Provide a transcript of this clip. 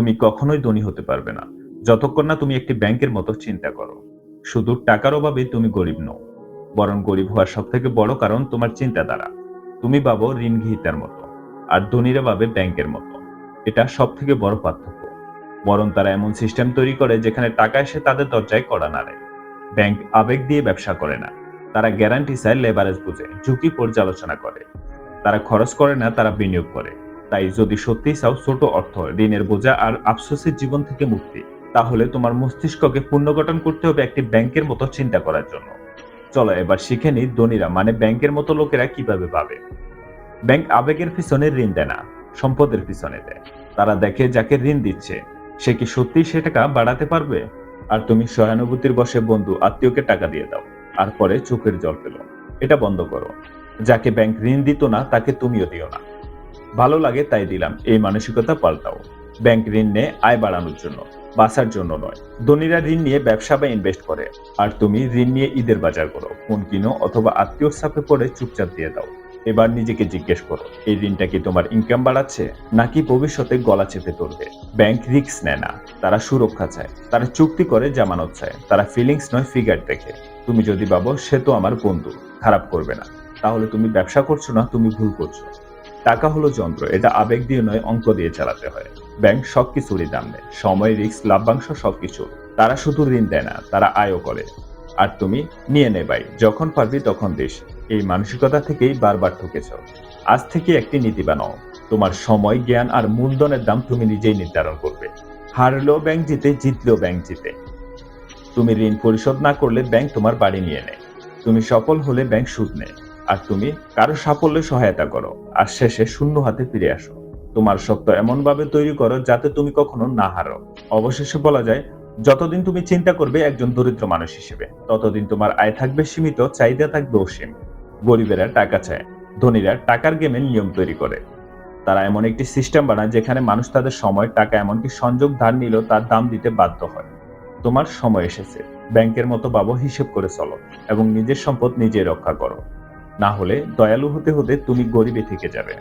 তুমি কখনোই ধনী হতে পারবে না। যতক্ষণ না তুমি একটি ব্যাংকের মতো চিন্তা করো। শুধু টাকার অভাবে তুমি গরিব নও। বরং গরিব হওয়ার সব থেকে বড় কারণ তোমার চিন্তাধারা। তুমি ভাবো ঋণ গ্রহীতার মতো, আর ধনীরা ভাবে ব্যাংকের মতো। এটা সব থেকে বড় পার্থক্য। বরং তারা এমন সিস্টেম তৈরি করে যেখানে টাকা এসে তাদের দরজায় করা নাড়ে। ব্যাংক আবেগ দিয়ে ব্যবসা করে না। তারা গ্যারান্টি চায় লেবারেজ বুঝে, ঝুঁকি পর্যালোচনা করে। তারা খরচ করে না, তারা বিনিয়োগ করে। তাই যদি সত্যিই চাও ছোট অর্থ, ঋণের বোঝা আর আফসোসের জীবন থেকে মুক্তি, তাহলে তোমার মস্তিষ্ককে পুনর্গঠন করতে হবে একটি ব্যাংকের মতো চিন্তা করার জন্য। চলো এবার শিখে নিই ধনীরা মানে ব্যাংকের মতো লোকেরা কীভাবে ভাবে। ব্যাংক আবেগের পিছনে ঋণ দেয় না, সম্পদের পিছনে দেয়। তারা দেখে যাকে ঋণ দিচ্ছে, সে কি সত্যিই সে টাকা বাড়াতে পারবে? আর তুমি সহানুভূতির বসে বন্ধু আত্মীয়কে টাকা দিয়ে দাও, আর পরে চোখের জল পেল এটা বন্ধ করো। যাকে ব্যাংক ঋণ দিত না, তাকে তুমিও দিও না। ভালো লাগে তাই দিলাম। এই মানসিকতা পাল্টাও। ব্যাংক ঋণ নেয় আয় বাড়ানোর জন্য, বাঁচার জন্য নয়। ধনীরা ঋণ নিয়ে ব্যবসা বা ইনভেস্ট করে। আর তুমি ঋণ নিয়ে ঈদের বাজার করো। ফোন কিনো অথবা আত্মীয় সাপে পড়ে চুপচাপ দিয়ে দাও। এবার নিজেকে জিজ্ঞেস করো, এই ঋণটা কি তোমার ইনকাম বাড়াচ্ছে? নাকি ভবিষ্যতে গলা চেপে তুলবে ব্যাংক রিস্ক নেয় না। তারা সুরক্ষা চায়। তারা চুক্তি করে, জামানত চায়। তারা ফিলিংস নয় ফিগার দেখে। তুমি যদি ভাবো, সে তো আমার বন্ধু, খারাপ করবে না। তাহলে তুমি ব্যবসা করছ না, তুমি ভুল করছ। টাকা হলো যন্ত্র, এটা আবেগ দিয়ে নয়, অঙ্ক দিয়ে চালাতে হয়। ব্যাংক সবকিছুরই দাম নেয় সময়, রিস্ক লাভ্যাংশ সবকিছু। তারা শুধু ঋণ দেয় না, তারা আয়ও করে। আর তুমি নিয়ে নে ভাই, যখন পারবি তখন দিস। এই মানসিকতা থেকেই বারবার ঠকেছ। আজ থেকে একটি নীতি বানাও। তোমার সময়, জ্ঞান আর মূলধনের দাম তুমি নিজেই নির্ধারণ করবে। হারলেও ব্যাংক জিতে, জিতলেও ব্যাংক জিতে। তুমি ঋণ পরিশোধ না করলে ব্যাংক তোমার বাড়ি নিয়ে নেয়। তুমি সফল হলে ব্যাংক সুদ নেয়। আর তুমি কারও সাফল্যে সহায়তা করো, আর শেষে শূন্য হাতে ফিরে আসো। তোমার সত্য এমনভাবে তৈরি করো যাতে তুমি কখনো না হারো। অবশেষে বলা যায়, যতদিন তুমি চিন্তা করবে একজন দরিদ্র মানুষ হিসেবে, ততদিন তোমার আয় থাকবে সীমিত, চাহিদা থাকবে অসীম। গরিবেরা টাকা চায়, ধনীরা টাকার গেমে নিয়ম তৈরি করে। তারা এমন একটি সিস্টেম বানায় যেখানে মানুষ তাদের সময়, টাকা এমনকি সংযোগ ধার নিলেও তার দাম দিতে বাধ্য হয়। তোমার সময় এসেছে। ব্যাংকের মতো বাবু হিসেব করে চলো এবং নিজের সম্পদ নিজে রক্ষা করো। না হলে দয়ালু হতে হতে তুমি গরিবে থেকে যাবে।